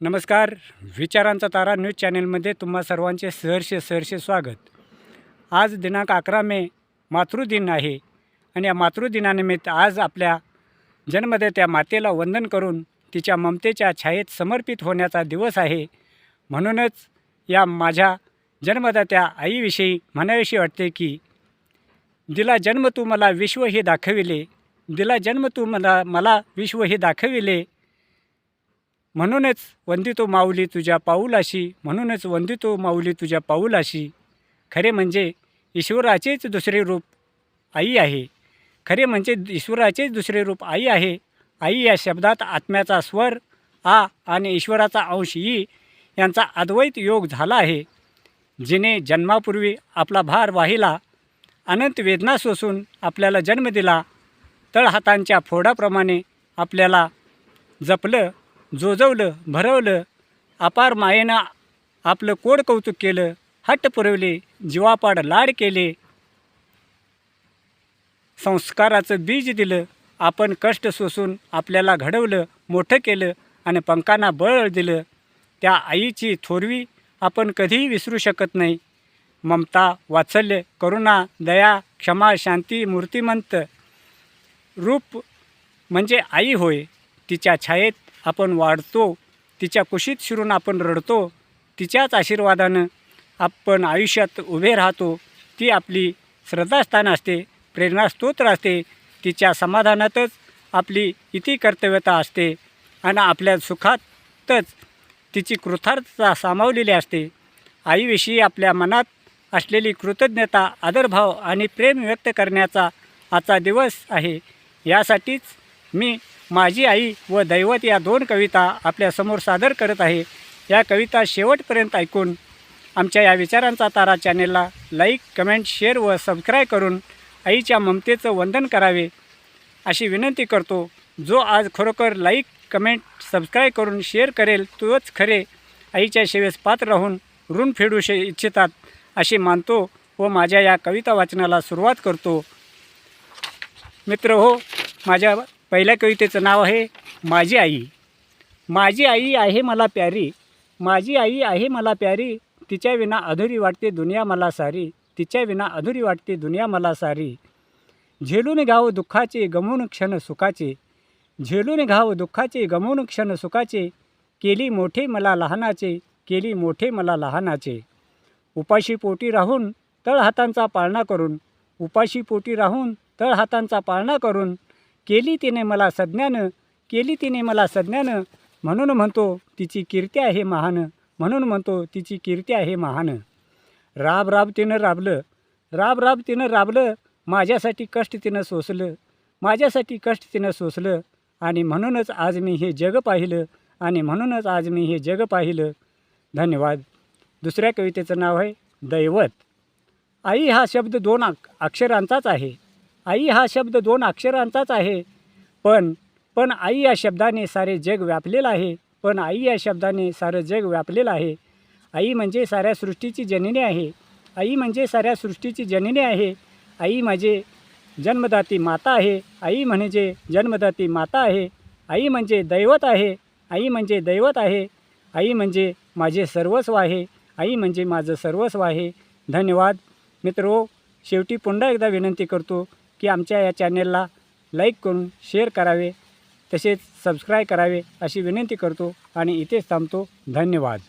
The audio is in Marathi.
नमस्कार विचारांचा तारा न्यूज चॅनलमध्ये तुम्हा सर्वांचे सहर्ष सहर्ष स्वागत. आज दिनांक अकरा मे मातृदिन आहे आणि या मातृदिनानिमित्त आज आपल्या जन्मदेत्या मातेला वंदन करून तिच्या ममतेच्या छायेत समर्पित होण्याचा दिवस आहे. म्हणूनच या माझ्या जन्मदात्या आईविषयी म्हणावीशी वाटते की दिला जन्म तू मला विश्व हे दाखविले. दिला जन्म तू मला मला विश्व हे दाखविले. म्हणूनच वंदितो माऊली तुझ्या पाऊलाशी म्हणूनच वंदितो माऊली तुझ्या पाऊलाशी. खरे म्हणजे ईश्वराचेच दुसरे रूप आई आहे. खरे म्हणजे ईश्वराचेच दुसरे रूप आई आहे. आई या शब्दात आत्म्याचा स्वर आ आणि ईश्वराचा अंश ई यांचा अद्वैत योग झाला आहे. जिने जन्मापूर्वी आपला भार वाहिला अनंत वेदना सोसून आपल्याला जन्म दिला तळहातांच्या फोडाप्रमाणे आपल्याला जपलं जोजवलं भरवलं अपार मायेनं आपलं कोड कौतुक केलं हट्ट पुरवले जीवापाड लाड केले. संस्काराचं बीज दिलं आपण कष्ट सोसून आपल्याला घडवलं मोठं केलं आणि पंखांना बळ दिलं. त्या आईची थोरवी आपण कधीही विसरू शकत नाही. ममता वात्सल्य करुणा दया क्षमा शांती मूर्तिमंत रूप म्हणजे आई होय. तिच्या छायेत आपण वाढतो तिच्या कुशीत शिरून आपण रडतो तिच्याच आशीर्वादानं आपण आयुष्यात उभे राहतो ती आपली श्रद्धास्थान असते प्रेरणास्तोत्र असते तिच्या समाधानातच आपली इति कर्तव्यता असते आणि आपल्या सुखातच तिची कृतार्थता सामावलेली असते. आईविषयी आपल्या मनात असलेली कृतज्ञता आदरभाव आणि प्रेम व्यक्त करण्याचा आजचा दिवस आहे. यासाठीच मी माझी आई व दैवत या दोन कविता आपल्यासमोर सादर करत आहे. या कविता शेवटपर्यंत ऐकून आमच्या या विचारांचा तारा चॅनेलला लाईक कमेंट शेअर व सबस्क्राईब करून आईच्या ममतेचं वंदन करावे. अशी विनंती करतो जो आज खरोखर लाईक कमेंट सबस्क्राईब करून शेअर करेल तोच खरे आईच्या सेवेस पात्र राहून ऋण फेडू शे इच्छितात असे मानतो व माझ्या या कविता वाचनाला सुरुवात करतो. मित्र हो माझ्या पहिल्या कवितेचं नाव आहे माझी आई माझी आई आहे मला प्यारी माझी आई आहे मला प्यारी तिच्या विना अधुरी वाटते दुनिया मला सारी तिच्या विना अधुरी वाटते दुनिया मला सारी झेलून घाव दुःखाचे गमवून क्षण सुखाचे झेलून घाव दुःखाचे गमवून क्षण सुखाचे केली मोठे मला लहानाचे केली मोठे मला लहानाचे उपाशी पोटी राहून तळहातांचा पाळणा करून उपाशी पोटी राहून तळहातांचा पाळणा करून केली तिने मला सज्ञानं केली तिने मला सज्ञानं. म्हणून म्हणतो तिची कीर्ती आहे महान. म्हणून म्हणतो तिची कीर्ती आहे महान. राब राब तिनं राबलं. राब राब तिनं राबलं. माझ्यासाठी कष्ट तिनं सोसलं. माझ्यासाठी कष्ट तिनं सोसलं. आणि म्हणूनच आज मी हे जग पाहिलं. आणि म्हणूनच आज मी हे जग पाहिलं. धन्यवाद. दुसऱ्या कवितेचं नाव आहे दैवत. आई हा शब्द दोन अक्षरांचाच आहे. आई हा शब्द दोन अक्षरांचाच आहे. पण पण आई या शब्दाने सारे जग व्यापलेलं आहे. पण आई या शब्दाने सारं जग व्यापलेलं आहे. आई म्हणजे साऱ्या सृष्टीची जननी आहे. आई म्हणजे साऱ्या सृष्टीची जननी आहे. आई माझे जन्मदाती माता आहे. आई म्हणजे जन्मदाती माता आहे. आई म्हणजे दैवत आहे. आई म्हणजे दैवत आहे. आई म्हणजे माझे सर्वस्व आहे. आई म्हणजे माझं सर्वस्व आहे. धन्यवाद. मित्रो शेवटी पुन्हा एकदा विनंती करतो की आमच्या या चॅनेलला लाईक करून शेअर करावे तसेच सबस्क्राईब करावे अशी विनंती करतो आणि इथेच थांबतो. धन्यवाद.